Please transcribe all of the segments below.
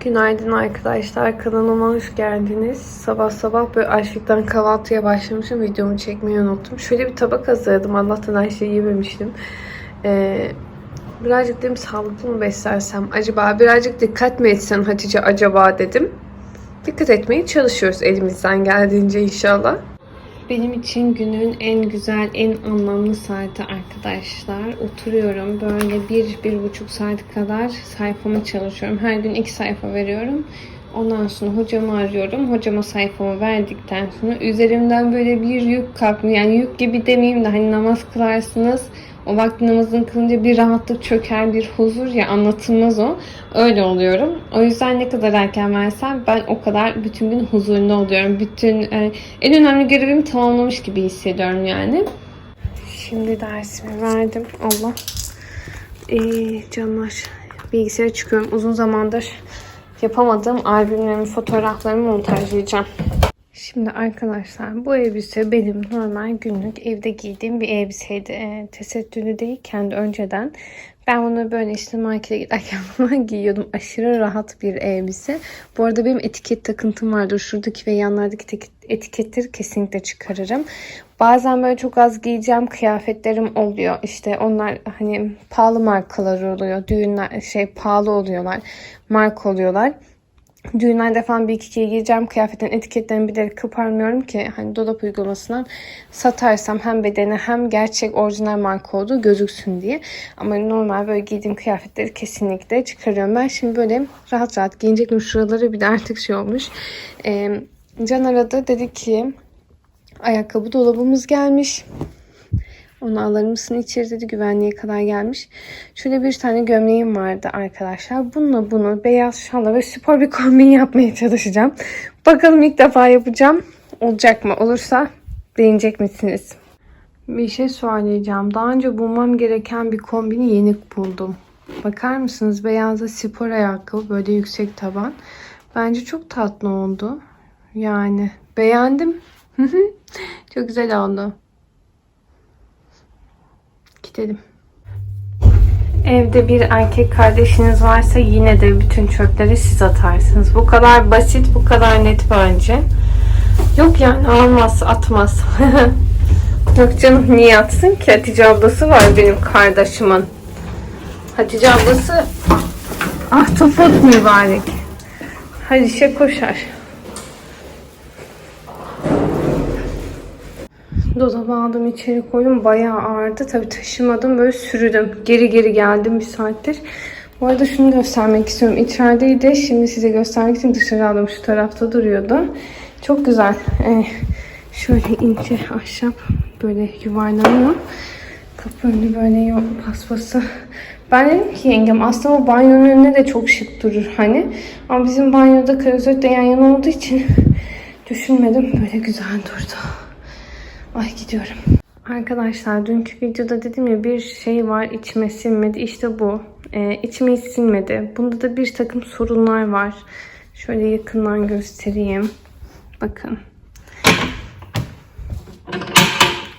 Günaydın arkadaşlar. Kanalıma hoş geldiniz. Sabah sabah böyle açlıktan kahvaltıya başlamışım. Videomu çekmeyi unuttum. Şöyle bir tabak hazırladım. Allah'tan her şeyi yememiştim. Ee, birazcık dedim sağlıklı mı beslersem acaba? Birazcık dikkat mi etsem Hatice acaba dedim. Dikkat etmeye çalışıyoruz elimizden geldiğince inşallah. Benim için günün en güzel, en anlamlı saati arkadaşlar. Oturuyorum böyle bir, bir buçuk saat kadar sayfamı çalışıyorum. Her gün iki sayfa veriyorum. Ondan sonra hocamı arıyorum. Hocama sayfamı verdikten sonra üzerimden böyle bir yük kalkmıyor. Yani yük gibi demeyeyim de hani namaz kılarsınız. O vakti namazını kılınca bir rahatlık çöker, bir huzur ya anlatılmaz o. Öyle oluyorum. O yüzden ne kadar erken versem ben o kadar bütün gün huzurlu oluyorum. Bütün e, en önemli görevimi tamamlamış gibi hissediyorum yani. Şimdi dersimi verdim. Allah. Ee, canlar. Bilgisayara çıkıyorum. Uzun zamandır yapamadığım albümlerimi, fotoğraflarımı montajlayacağım. Şimdi arkadaşlar bu elbise benim normal günlük evde giydiğim bir elbiseydi. E, tesettürlü değil kendi önceden. Ben bunu böyle işte markete giderken falan giyiyordum. Aşırı rahat bir elbise. Bu arada benim etiket takıntım vardır. Şuradaki ve yanlardaki etiketleri kesinlikle çıkarırım. Bazen böyle çok az giyeceğim kıyafetlerim oluyor. İşte onlar hani pahalı markalar oluyor. Düğünler şey pahalı oluyorlar. Marka oluyorlar. Düğünlerde falan bir iki kere giyeceğim kıyafetin etiketlerini bilerek koparmıyorum ki hani dolap uygulamasından satarsam hem bedeni hem gerçek orijinal marka olduğu gözüksün diye. Ama normal böyle giydiğim kıyafetleri kesinlikle çıkarıyorum. Ben şimdi böyle rahat rahat giyecektim. Şuraları bir de artık şey olmuş. Ee, Can aradı dedi ki ayakkabı dolabımız gelmiş. Onu alır mısın içeri dedi. Güvenliğe kadar gelmiş. Şöyle bir tane gömleğim vardı arkadaşlar. Bununla bunu beyaz şalla ve spor bir kombin yapmaya çalışacağım. Bakalım ilk defa yapacağım. Olacak mı? Olursa beğenecek misiniz? Bir şey söyleyeceğim. Daha önce bulmam gereken bir kombini yeni buldum. Bakar mısınız? Beyazda spor ayakkabı. Böyle yüksek taban. Bence çok tatlı oldu. Yani beğendim. çok güzel oldu. Gidelim. Evde bir erkek kardeşiniz varsa yine de bütün çöpleri siz atarsınız. Bu kadar basit, bu kadar net bence. Yok yani almaz, atmaz. Yok canım niye atsın ki? Hatice ablası var benim kardeşimin. Hatice ablası ahtapot mübarek. Hadi işe koşar. Dolaba aldım içeri koydum. Bayağı ağırdı. Tabii taşımadım. Böyle sürüdüm. Geri geri geldim bir saattir. Bu arada şunu göstermek istiyorum. İçerideydi. Şimdi size göstermek için dışarı aldım. Şu tarafta duruyordu. Çok güzel. Ee, şöyle ince ahşap böyle yuvarlanıyor. Kapı önü böyle yok paspası. Ben dedim ki yengem aslında o banyonun önüne de çok şık durur hani. Ama bizim banyoda klozet de yan yana olduğu için düşünmedim. Böyle güzel durdu. Ay gidiyorum. Arkadaşlar dünkü videoda dedim ya bir şey var içime sinmedi. İşte bu. Ee, içime hiç sinmedi. Bunda da bir takım sorunlar var. Şöyle yakından göstereyim. Bakın.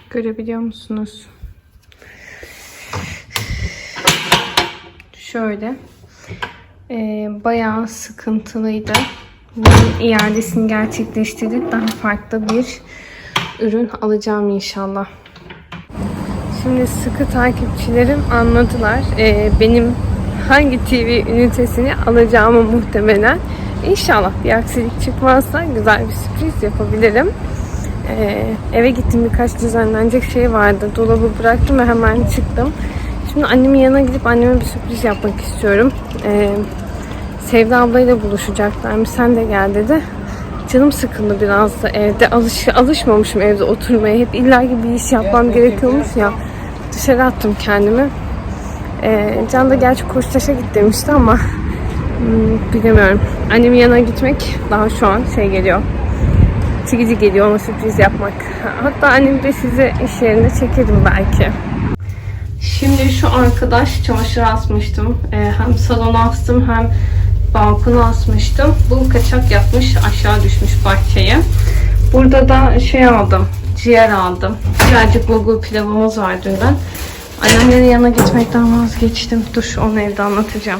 Görebiliyor musunuz? Şöyle. Ee, bayağı sıkıntılıydı. Bunun iadesini gerçekleştirdik. Daha farklı bir ürün alacağım inşallah. Şimdi sıkı takipçilerim anladılar. Ee, benim hangi TV ünitesini alacağımı muhtemelen. İnşallah bir aksilik çıkmazsa güzel bir sürpriz yapabilirim. Ee, eve gittim birkaç düzenlenecek şey vardı. Dolabı bıraktım ve hemen çıktım. Şimdi annemin yanına gidip anneme bir sürpriz yapmak istiyorum. Ee, Sevda ablayla buluşacaklarmış. Sen de gel dedi. Canım sıkıldı biraz da evde. Alış, alışmamışım evde oturmaya. Hep illaki bir iş yapmam gerekiyormuş ya. Dışarı attım kendimi. Ee, Can da gerçi Koçtaş'a git demişti ama hmm, bilemiyorum. Annemin yanına gitmek daha şu an şey geliyor. Çekici geliyor ona sürpriz yapmak. Hatta annem de size iş yerinde çekerim belki. Şimdi şu arkadaş çamaşır asmıştım. Ee, hem salona astım hem balkona asmıştım. Bu kaçak yapmış aşağı düşmüş bahçeye. Burada da şey aldım. Ciğer aldım. Birazcık bulgur pilavımız var dünden. Annemlerin yanına gitmekten vazgeçtim. Dur onu evde anlatacağım.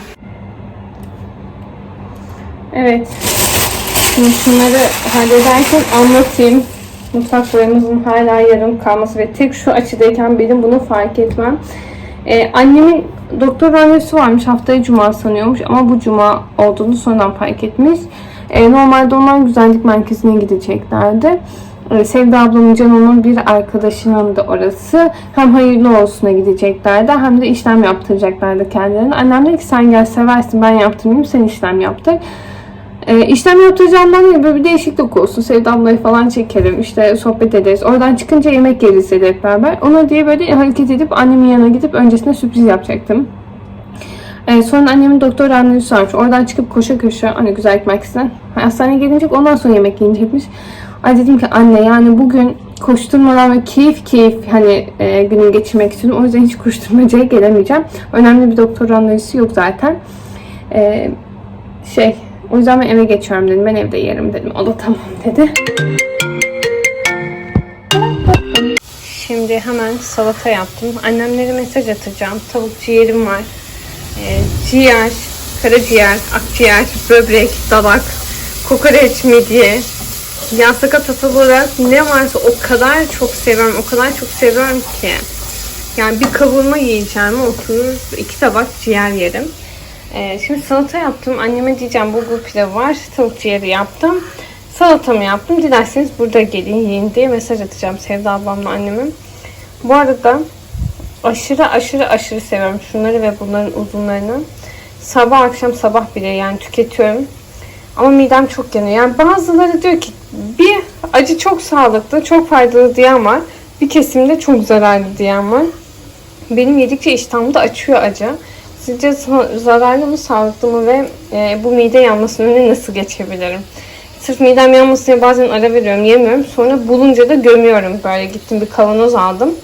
Evet. Şimdi şunları hallederken anlatayım. Mutfak boyamızın hala yarım kalması ve tek şu açıdayken benim bunu fark etmem. Ee, annemin doktor randevusu varmış. Haftaya cuma sanıyormuş ama bu cuma olduğunu sonradan fark etmiş. Ee, normalde onlar güzellik merkezine gideceklerdi. Ee, Sevda ablamın Canon'un bir arkadaşının da orası. Hem hayırlı olsuna gideceklerdi hem de işlem yaptıracaklardı kendilerine. Annem dedi ki sen gel seversin ben yaptırmayayım sen işlem yaptır. Ee, işlem yaptıracağımdan değil böyle bir değişiklik olsun. Sevda ablayı falan çekerim. işte sohbet ederiz. Oradan çıkınca yemek yeriz hep beraber. Ona diye böyle hareket edip annemin yanına gidip öncesinde sürpriz yapacaktım. Ee, sonra annemin doktor randevusu varmış. Oradan çıkıp koşa koşa hani güzellik merkezinden hastaneye gelecek ondan sonra yemek yiyecekmiş. Ay dedim ki anne yani bugün koşturmadan ve keyif keyif hani e, günü geçirmek istiyorum. O yüzden hiç koşturmacaya gelemeyeceğim. Önemli bir doktor randevusu yok zaten. Ee, şey o yüzden ben eve geçiyorum dedim. Ben evde yerim dedim. O da tamam dedi. Şimdi hemen salata yaptım. Annemlere mesaj atacağım. Tavuk ciğerim var. Ee, ciğer, karaciğer, akciğer, böbrek, dalak, kokoreç, midye. Ya sakatat olarak ne varsa o kadar çok seviyorum. O kadar çok seviyorum ki. Yani bir kavurma yiyeceğim oturur iki tabak ciğer yerim. Ee, şimdi salata yaptım. Anneme diyeceğim bulgur pilavı var. Tavuk ciğeri yaptım. Salatamı yaptım. Dilerseniz burada gelin yiyin diye mesaj atacağım Sevda ablamla annemin. Bu arada aşırı aşırı aşırı seviyorum şunları ve bunların uzunlarını. Sabah akşam sabah bile yani tüketiyorum. Ama midem çok yanıyor. Yani bazıları diyor ki bir acı çok sağlıklı, çok faydalı diyen var. Bir kesimde çok zararlı diyen var. Benim yedikçe iştahımı da açıyor acı. Sizce zararlı mı, sağlıklı mı ve e, bu mide yanmasının önüne nasıl geçebilirim? Sırf midem yanmasın diye bazen ara veriyorum, yemiyorum. Sonra bulunca da gömüyorum. Böyle gittim bir kavanoz aldım.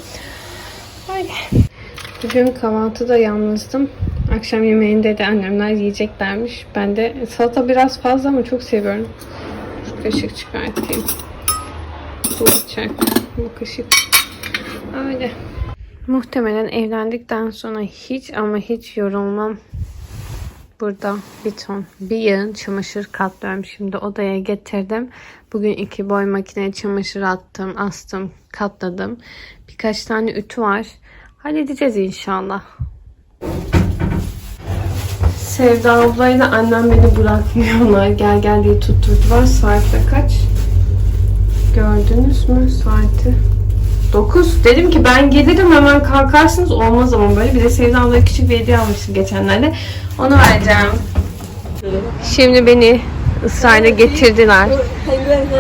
Bugün kahvaltıda yalnızdım. Akşam yemeğinde de annemler yiyeceklermiş. Ben de salata biraz fazla ama çok seviyorum. Şu kaşık çıkartayım. Bu bıçak, bu kaşık. Öyle. Muhtemelen evlendikten sonra hiç ama hiç yorulmam. Burada bir ton bir yığın çamaşır katlıyorum. Şimdi odaya getirdim. Bugün iki boy makineye çamaşır attım, astım, katladım. Birkaç tane ütü var. Halledeceğiz inşallah. Sevda ablayla annem beni bırakmıyorlar. Gel gel diye tutturdular. Saat de kaç? Gördünüz mü saati? 9. Dedim ki ben gelirim hemen kalkarsınız. Olmaz ama böyle. Bir de Sevda ablaya küçük bir hediye almıştım geçenlerde. Onu vereceğim. Şimdi beni ısrarla getirdiler.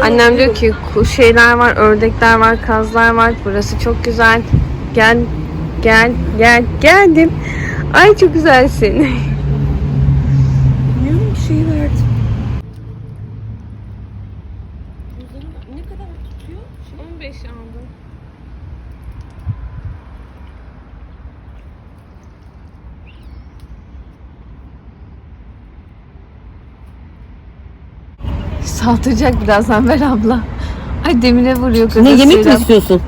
Annem diyor ki "Ku- şeyler var, ördekler var, kazlar var. Burası çok güzel. Gel, gel, gel. Geldim. Ay çok güzelsin. Bilmiyorum bir şey verdim. Saltacak birazdan ver abla. Ay demire vuruyor kızı. Ne yemek mi istiyorsun?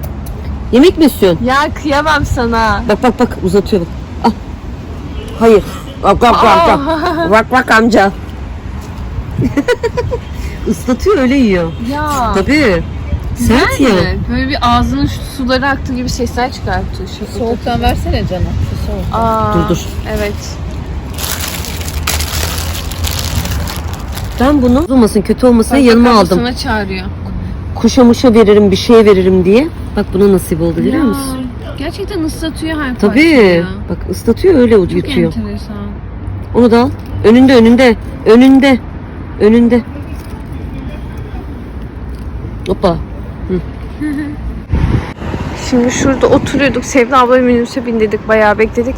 Yemek mi istiyorsun? Ya kıyamam sana. Bak bak bak uzatıyor bak. Al. Hayır. Bak bak bak bak. Bak bak amca. Islatıyor öyle yiyor. Ya. Tabii. Sert ya. Böyle bir ağzının şu suları aktı gibi sesler çıkartıyor. Şaka. Soğuktan versene canım. Şu soğuk. Aa, Dur, dur. Evet. Ben bunu olmasın kötü olmasın diye Bak, yanıma aldım. Sana çağırıyor. Kuşa muşa veririm bir şey veririm diye. Bak buna nasip oldu görüyor Ya, musun? Gerçekten ıslatıyor her Tabii. parçayı. Bak ıslatıyor öyle Çok yutuyor. enteresan. Onu da al. Önünde önünde. Önünde. Önünde. Hoppa. Şimdi şurada oturuyorduk. Sevda abla minibüse bindirdik. Bayağı bekledik.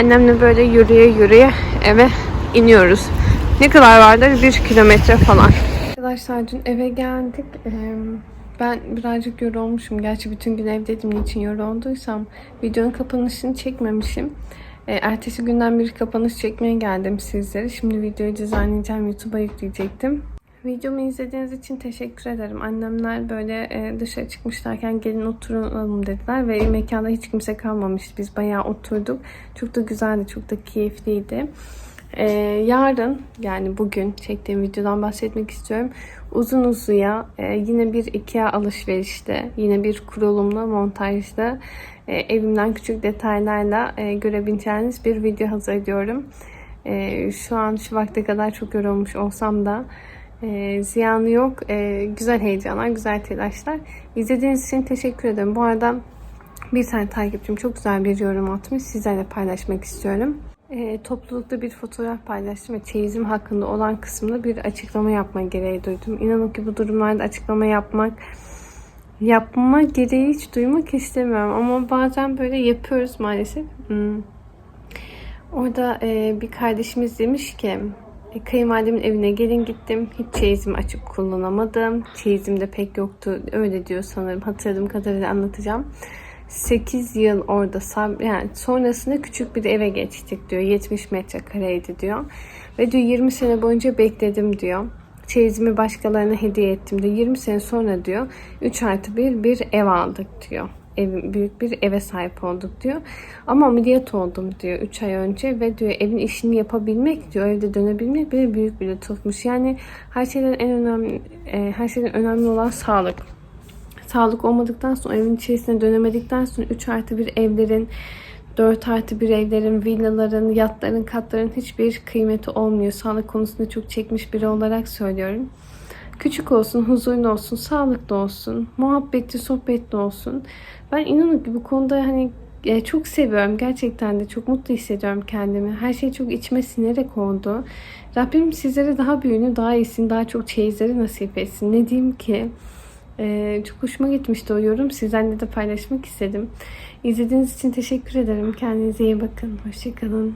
Annemle böyle yürüye yürüye eve iniyoruz. Ne kadar vardır? Bir kilometre falan. Arkadaşlar dün eve geldik. Ben birazcık yorulmuşum. Gerçi bütün gün evdeydim. Niçin yorulduysam. Videonun kapanışını çekmemişim. Ee, Ertesi günden bir kapanış çekmeye geldim sizlere. Şimdi videoyu düzenleyeceğim. YouTube'a yükleyecektim. Videomu izlediğiniz için teşekkür ederim. Annemler böyle e, dışarı çıkmışlarken gelin oturalım dediler ve mekanda hiç kimse kalmamıştı. Biz bayağı oturduk. Çok da güzeldi, çok da keyifliydi. Ee, yarın yani bugün çektiğim videodan bahsetmek istiyorum. Uzun uzuya e, yine bir Ikea alışverişte, yine bir kurulumlu montajda e, evimden küçük detaylarla e, görebileceğiniz bir video hazırlıyorum. E, şu an şu vakte kadar çok yorulmuş olsam da e, ziyanı yok. E, güzel heyecanlar, güzel telaşlar. İzlediğiniz için teşekkür ederim. Bu arada bir tane takipçim çok güzel bir yorum atmış. Sizlerle paylaşmak istiyorum. E, toplulukta bir fotoğraf paylaştım ve çeyizim hakkında olan kısmında bir açıklama yapma gereği duydum. İnanın ki bu durumlarda açıklama yapmak yapma gereği hiç duymak istemiyorum ama bazen böyle yapıyoruz maalesef. Hmm. Orada e, bir kardeşimiz demiş ki e, kayınvalidemin evine gelin gittim. Hiç çeyizimi açıp kullanamadım. Çeyizim de pek yoktu. Öyle diyor sanırım. Hatırladığım kadarıyla anlatacağım. 8 yıl orada sab yani sonrasında küçük bir eve geçtik diyor. 70 metrekareydi diyor. Ve diyor 20 sene boyunca bekledim diyor. Çeyizimi başkalarına hediye ettim diyor. 20 sene sonra diyor 3 artı 1 bir ev aldık diyor. Ev, büyük bir eve sahip olduk diyor. Ama ameliyat oldum diyor 3 ay önce ve diyor evin işini yapabilmek diyor evde dönebilmek bile büyük bir lütufmuş. Yani her şeyden en önemli e, her şeyden önemli olan sağlık sağlık olmadıktan sonra evin içerisine dönemedikten sonra 3 artı bir evlerin 4 artı bir evlerin, villaların, yatların, katların hiçbir kıymeti olmuyor. Sağlık konusunda çok çekmiş biri olarak söylüyorum. Küçük olsun, huzurlu olsun, sağlıklı olsun, muhabbetli, sohbetli olsun. Ben inanın ki bu konuda hani e, çok seviyorum. Gerçekten de çok mutlu hissediyorum kendimi. Her şey çok içime sinerek oldu. Rabbim sizlere daha büyüğünü, daha iyisini, daha çok çeyizleri nasip etsin. Ne diyeyim ki? Ee, çok hoşuma gitmişti o yorum. Sizlerle de paylaşmak istedim. İzlediğiniz için teşekkür ederim. Kendinize iyi bakın. Hoşçakalın.